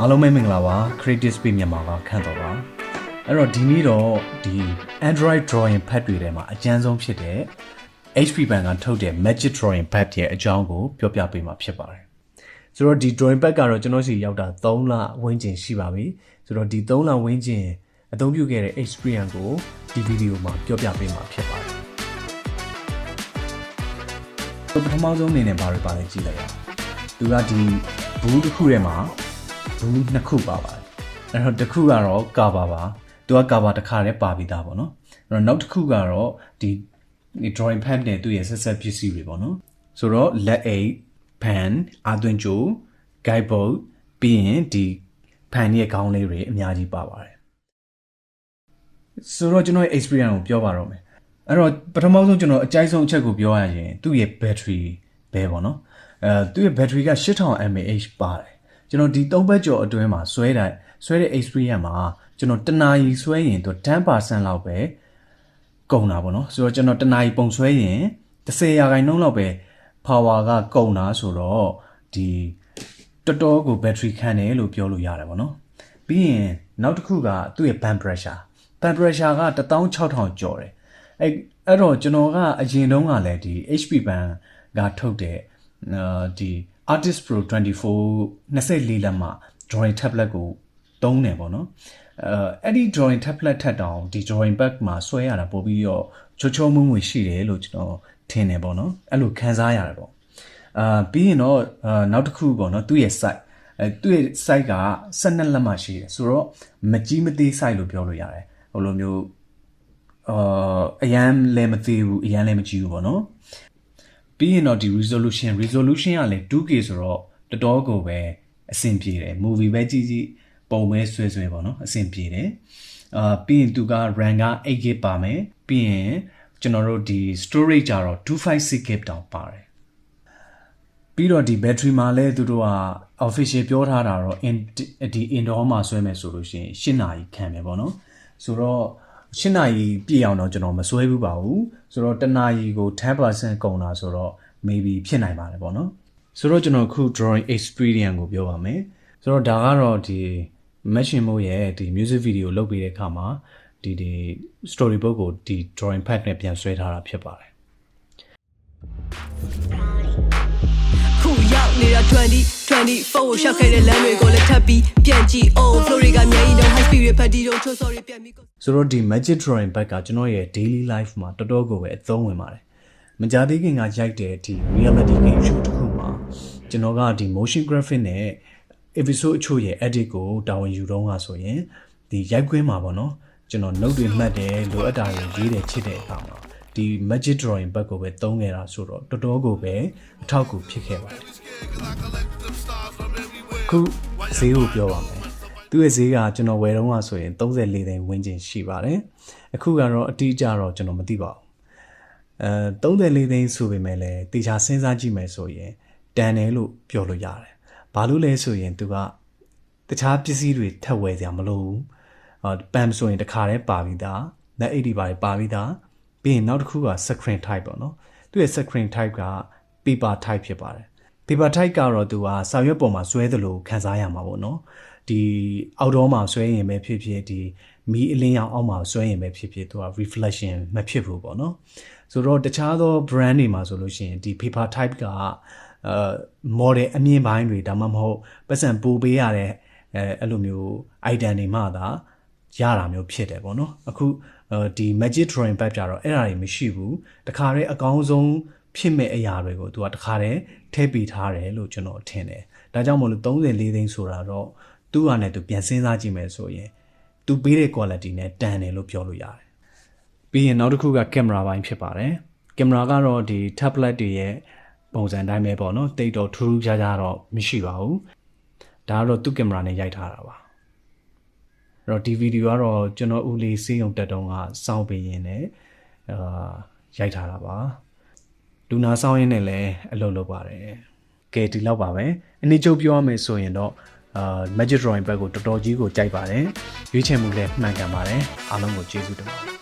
အားလုံးပဲမင်္ဂလာပါ Creative Space မြန်မာကခန့်တော်ပါအဲ့တော့ဒီနေ့တော့ဒီ Android drawing pad တွေထဲမှာအကျန်းဆုံးဖြစ်တဲ့ HP Pen ကထုတ်တဲ့ Magic Drawing Pad ရဲ့အကြောင်းကိုပြောပြပေးမှာဖြစ်ပါတယ်ဆိုတော့ဒီ drawing pad ကတော့ကျွန်တော်စီရောက်တာ3လဝန်းကျင်ရှိပါပြီဆိုတော့ဒီ3လဝန်းကျင်အသုံးပြုခဲ့တဲ့ experience ကိုဒီဗီဒီယိုမှာပြောပြပေးမှာဖြစ်ပါတယ်ပထမဆုံးအနေနဲ့ဘာတွေပါလဲကြည့်လိုက်ရအောင်သူကဒီဘူးတစ်ခုထဲမှာ ဘူးနှစ်ခုပါပါတယ်အဲ့တော့တစ်ခုကတော့ကာဘာပါသူကကာဘာတစ်ခါတည်းပါပြီးသားပေါ့နော်အဲ့တော့နောက်တစ်ခုကတော့ဒီဒီ drawing pad နဲ့သူ့ရဲ့ဆက်ဆက်ပစ္စည်းတွေပေါ့နော်ဆိုတော့လက်အိတ် pen အာသွင်းကြို guide board ပြီးရင်ဒီ pen ရဲ့ခေါင်းလေးတွေအများကြီးပါပါတယ်ဆိုတော့ကျွန်တော်ရဲ့ experience ကိုပြောပါတော့မယ်အဲ့တော့ပထမဆုံးကျွန်တော်အကြိုက်ဆုံးအချက်ကိုပြောရရင်သူ့ရဲ့ battery ပဲပေါ့နော်အဲသူ့ရဲ့ battery က8000 mAh ပါတယ် ကျွန်တော်ဒီ3ဘက်ကျော်အတွင်းမှာဆွဲတဲ့ဆွဲတဲ့ experience မှာကျွန်တော်တနာရီဆွဲရင်သူ10%လောက်ပဲကုန်တာပေါ့နော်ဆိုတော့ကျွန်တော်တနာရီပုံဆွဲရင်30ရာခိုင်နှုန်းလောက်ပဲ power ကကုန်တာဆိုတော့ဒီတော်တော်ကို battery ခံတယ်လို့ပြောလို့ရတယ်ပေါ့နော်ပြီးရင်နောက်တစ်ခုကသူ့ရဲ့ band pressure band pressure က16000ကျော်တယ်အဲ့အဲ့တော့ကျွန်တော်ကအရင်တုန်းကလည်းဒီ HP band ကထုတ်တဲ့အာဒီ Artist Pro 24 24လက်မှ drawing tablet ကိုသုံးတယ်ပေါ့နော်အဲအဲ့ဒီ drawing tablet ထက်တောင်ဒီ drawing pad မှာဆွဲရတာပို့ပြီးတော့ချိုးချိုးမွမွရှိတယ်လို့ကျွန်တော်ထင်တယ်ပေါ့နော်အဲ့လိုခံစားရတယ်ပေါ့အာပြီးရင်တော့အာနောက်တစ်ခုပေါ့နော်သူ့ရဲ့ site အဲသူ့ရဲ့ site က12လက်မှရှိတယ်ဆိုတော့မကြီးမသေး site လို့ပြောလို့ရတယ်ဟိုလိုမျိုးအာအရန်လည်းမသေးဘူးအရန်လည်းမကြီးဘူးပေါ့နော် ပြီးရင်တော့ဒီ resolution resolution ကလည်း 2K ဆိုတော့တော်တော်ကိုပဲအဆင်ပြေတယ် movie ပဲကြည့်ကြည့်ပုံပဲဆွဲဆွဲပေါ့နော်အဆင်ပြေတယ်အာပြီးရင်သူက RAM က 8GB ပါမယ်ပြီးရင်ကျွန်တော်တို့ဒီ storage ကြတော့ 256GB တောင်ပါတယ်ပြီးတော့ဒီ battery မှာလည်းသူတို့က official ပြောထားတာတော့ in ဒီ indoor မှာဆွဲမယ်ဆိုလို့ရှိရင်8နာရီခံမယ်ပေါ့နော်ဆိုတော့8နာရီပြည့်အောင်တော့ကျွန်တော်မဆွဲဘူးပါဘူးဆိုတော့တနာရီကို10%ကုန်တာဆိုတော့ maybe ဖြစ်နိုင်ပါတယ်ပေါ့နော်ဆိုတော့ကျွန်တော်အခု drawing experience ကိုပြောပါမယ်ဆိုတော့ဒါကတော့ဒီ machine မို့ရဲ့ဒီ music video လုပ်ပြီးတဲ့အခါမှာဒီဒီ storybook ကိုဒီ drawing pad နဲ့ပြန်ဆွဲထားတာဖြစ်ပါတယ်ခုရောက်နေတာ2024ကိုရှောက်ခဲ့တဲ့လမ်းတွေကိုလည်းထပ်ပြီးပြန်ကြည့် oh flow တွေကမြိုင်းတော့ high speed တွေဖတ်တီတော့ချိုးစော်တွေပြန်ပြီးကိုဆိုတော့ဒီ magic drawing pad ကကျွန်တော်ရဲ့ daily life မှာတော်တော်ကိုပဲအသုံးဝင်ပါတယ် မကြသေးခင်ကရိုက်တဲ့ဒီ reality game show တစ်ခုမှာကျွန်တော်ကဒီ motion graphic နဲ့ episode အချို့ရဲ့ edit ကိုတာဝန်ယူတော့ကဆိုရင်ဒီရိုက်ခွင်းမှာပေါ့နော်ကျွန်တော် note တွေမှတ်တယ်လိုအပ်တာတွေရေးတယ်ချစ်တဲ့အခါမှာဒီ magic drawing pad ကိုပဲသုံးခဲ့တာဆိုတော့တော်တော်ကိုပဲအထောက်အကူဖြစ်ခဲ့ပါတယ်ခုဈေးကိုပြောပါမယ်သူ့ရဲ့ဈေးကကျွန်တော်ဝယ်တော့ကဆိုရင်34သိန်းဝန်းကျင်ရှိပါတယ်အခုကတော့အတိအကျတော့ကျွန်တော်မသိပါဘူး အဲ34သိန်းဆိုပေမဲ့လည်းတေချာစဉ်းစားကြည့်မယ်ဆိုရင်တန်တယ်လို့ပြောလို့ရတယ်ဘာလို့လဲဆိုရင်သူကတခြားပစ္စည်းတွေထပ်ဝယ်စရာမလိုဘူးအာပမ်ဆိုရင်တခါတည်းပါပြီးသားလက်အိတ်တွေပါပါပြီးသားပြီးရင်နောက်တစ်ခုက screen type ပေါ့နော်သူ့ရဲ့ screen type က paper type ဖြစ်ပါတယ် paper type ကတော့သူကစာရွက်ပေါ်မှာဆွဲသလိုခန်းစားရမှာပေါ့နော် ဒီအောက်တော့မှာဆွဲရင်ပဲဖြစ်ဖြစ်ဒီမီးအလင်းရောင်အောက်မှာဆွဲရင်ပဲဖြစ်ဖြစ်သူက reflection မဖြစ်ဘူးပေါ့နော်ဆိုတော့တခြားသော brand တွေမှာဆိုလို့ရှိရင်ဒီ paper type ကအဲ model အမြင့်ပိုင်းတွေဒါမှမဟုတ်ပတ်စံပိုပေးရတဲ့အဲအဲ့လိုမျိုး item တွေမှသာရတာမျိုးဖြစ်တယ်ပေါ့နော်အခုဒီ magic drawing pad ကြတော့အဲ့ဒါတွေမရှိဘူးတခါတည်းအကောင်းဆုံးဖြစ်မဲ့အရာတွေကိုသူကတခါတည်းထည့်ပေးထားတယ်လို့ကျွန်တော်ထင်တယ်ဒါကြောင့်မို့လို့34သိန်းဆိုတာတော့ သူ့ဟာနဲ့သူပြန်စဉ်းစားကြည့်မယ်ဆိုရင်သူပေးတဲ့ quality နဲ့တန်တယ်လို့ပြောလို့ရတယ်ပြီးရင်နောက်တစ်ခုကကင်မရာပိုင်းဖြစ်ပါတယ်ကင်မရာကတော့ဒီ tablet တွေရဲ့ပုံစံတိုင်းပဲပေါ့နော်တိတ်တော့ထူးထူးခြားခြားတော့မရှိပါဘူးဒါကတော့သူ့ကင်မရာနဲ့ရိုက်ထားတာပါအဲ့တော့ဒီဗီဒီယိုကတော့ကျွန်တော်ဦးလေးစေးုံတက်တုံးကစောင့်ပေးရင်းနဲ့အာရိုက်ထားတာပါလူနာစောင့်ရင်းနဲ့လည်းအလုပ်လုပ်ပါတယ်ကဲဒီလောက်ပါပဲအနည်းချုပ်ပြောရမယ်ဆိုရင်တော့ အာ magic drawing pad ကိုတော်တော်ကြီးကိုကြိုက်ပါတယ်ရွေးချယ်မှုလည်းမှန်ကန်ပါတယ်အားလုံးကိုကျေးဇူးတင်ပါတယ်